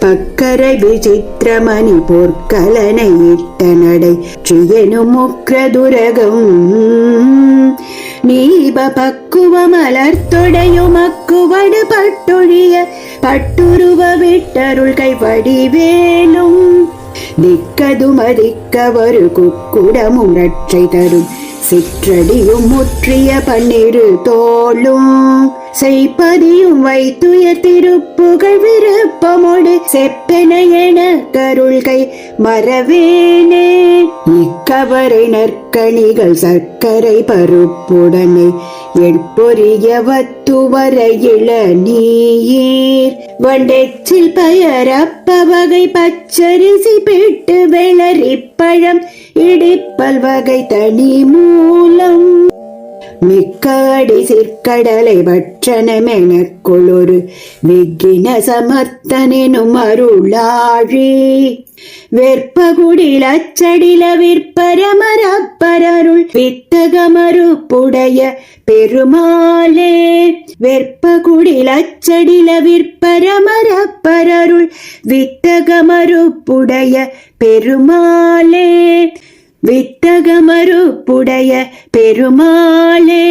பக்கரை விசித்திரமணி பொற்கலனை இட்ட நடை செய்யனும் முக்ரதுரகம் நீப பக்குவ மலர்த்தொடையுமக்குவடு பட்டொழிய பட்டுருவ விட்டருள் கை வடிவேலும் கைவடிவேலும். திக்கதுமதிக்கவரு குக்குடமும் ரட்சை தரும். சிற்றடியும் முற்றிய பன்னிரு தோளும். செய்ப்பதியும் வைத்துய திருப்புகழ் விருப்பமோடு செப்பென என கருள்கை மறவேனே. இக்கவரை நற்கணிகள் சர்க்கரை பருப்புடனே எட்பொரியவத்துவர இள இளநீர் வண்டெச்சில் பயரப்ப வகை பச்சரிசி பிட்டு வெளரிப்பழம் இடிப்பல் வகை தனி மூலம். மிக்காடி சிற்கடலை பற்றனமெனக்குளொரு விக்கின சமர்த்தனெனும் அருளாழி. வெற்பகுடில் அச்சடில விற்பரமரப்பரருள் வித்தகமறுப்புடைய பெருமாளே. வெற்பகுடில் அச்சடில விற்பரமரப்பரருள் வித்தகமறுப்புடைய பெருமாளே. வித்தகமறுப்புடைய பெருமாளே.